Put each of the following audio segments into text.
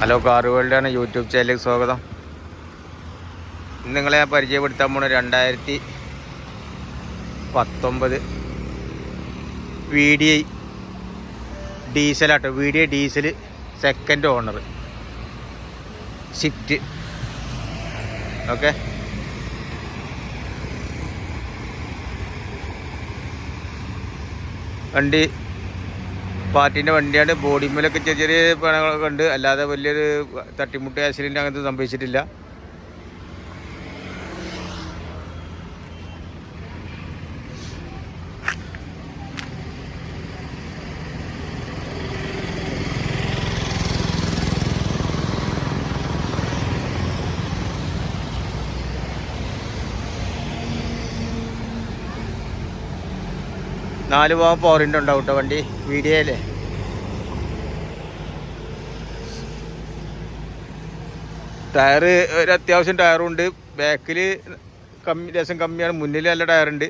Hello car വേൾഡാണ്. YouTube ചാനലിലേക്ക് സ്വാഗതം. ഇന്ന് നിങ്ങളെ ഞാൻ പരിചയപ്പെടുത്താൻ പോണ രണ്ടായിരത്തി പത്തൊമ്പത് V D I ഡീസലാട്ടോ. V D I diesel second owner sit okay. വണ്ടി പാർട്ടീന്റെ വണ്ടിയാണ്. ബോഡിമേലൊക്കെ ചെറിയ ചെറിയ പണങ്ങളൊക്കെ ഉണ്ട്. അല്ലാതെ വലിയൊരു തട്ടിമുട്ട് ആക്സിഡന്റ് അങ്ങനത്തെ സംഭവിച്ചിട്ടില്ല. നാല് പോകാൻ പോറിന്റെ ഉണ്ടാവും കേട്ടോ വണ്ടി വീഡിയോയിലേ ടയറ് ഒരു അത്യാവശ്യം ടയറുണ്ട്. ബാക്കിൽ കമ്മി ലേശം കമ്മിയാണ്. മുന്നിൽ നല്ല ടയറുണ്ട്.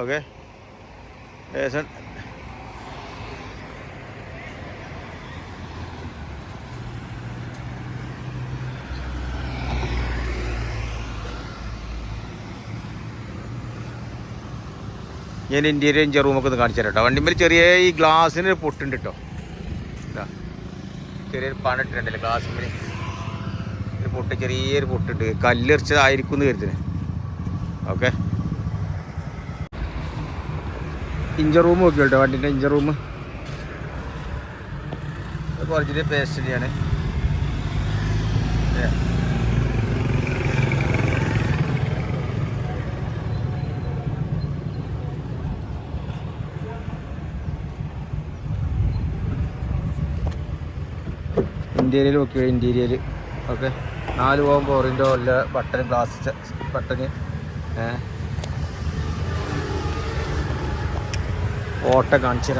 ഓക്കെ. ലേശം ഞാൻ ഇന്ത്യയിലെ ഇഞ്ചർ റൂമൊക്കെ ഒന്ന് കാണിച്ചു തരാം കേട്ടോ. വണ്ടിമേൽ ചെറിയ ഈ ഗ്ലാസ്സിന് ഒരു പൊട്ടുണ്ട് കേട്ടോ. ചെറിയൊരു പണിട്ടിട്ടുണ്ടല്ലേ ഗ്ലാസ്സിന് ഒരു പൊട്ട് ചെറിയൊരു പൊട്ടുണ്ട്. കല്ലെറിച്ചതായിരിക്കും എന്ന് കരുതുന്നത് ഓക്കെ ഇഞ്ചർ റൂം നോക്കി കേട്ടോ വണ്ടിന്റെ ഇഞ്ചർ റൂം ഒറിജിനൽ പേസ്റ്റിന്റെയാണ് ഇന്റീരിയൽ നോക്കി ഇന്റീരിയൽ ഓക്കെ. നാല് പോകുമ്പോൾ ഓറിന്റെ ഉള്ള ബട്ടൺ ഗ്ലാസ് ബട്ടന് ഓട്ട കാണിച്ചു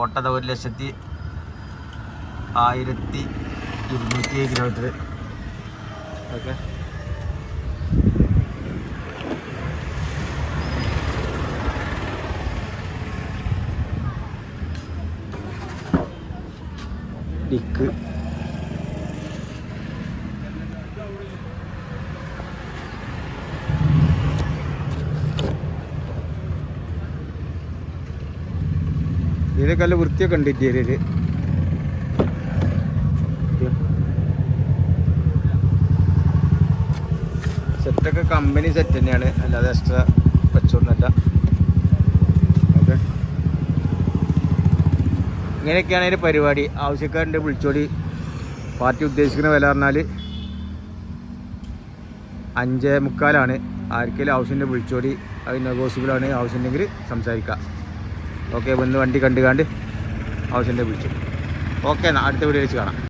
ഓട്ടത ഒരു ലക്ഷത്തി ആയിരത്തി ഇരുന്നൂറ്റി കിലോമീറ്റർ ഓക്കെ. ഡിക്ക്. ഇതിനൊക്കെ നല്ല വൃത്തിയൊക്കെ ഉണ്ട് സെറ്റൊക്കെ കമ്പനി സെറ്റ് തന്നെയാണ്. അല്ലാതെ എക്സ്ട്രാ വെച്ചൊന്നുമല്ല ഓക്കെ ഇങ്ങനെയൊക്കെയാണ് അതിന്റെ പരിപാടി. ആവശ്യക്കാരന്റെ വിളിച്ചോടി. പാർട്ടി ഉദ്ദേശിക്കുന്ന വില പറഞ്ഞാൽ അഞ്ചേ മുക്കാലാണ്. ആർക്കെങ്കിലും ആവശ്യമുണ്ട് വിളിച്ചോടി. അത് നെഗോസിബിളാണ്. ആവശ്യമുണ്ടെങ്കിൽ സംസാരിക്കാം. ഓക്കെ വന്ന് വണ്ടി കണ്ടുകാണ്ട് ആവശ്യമുണ്ടെങ്കിൽ വിളിച്ചു ഓക്കെ എന്നാൽ അടുത്ത വീഡിയോ വെച്ച് കാണാം.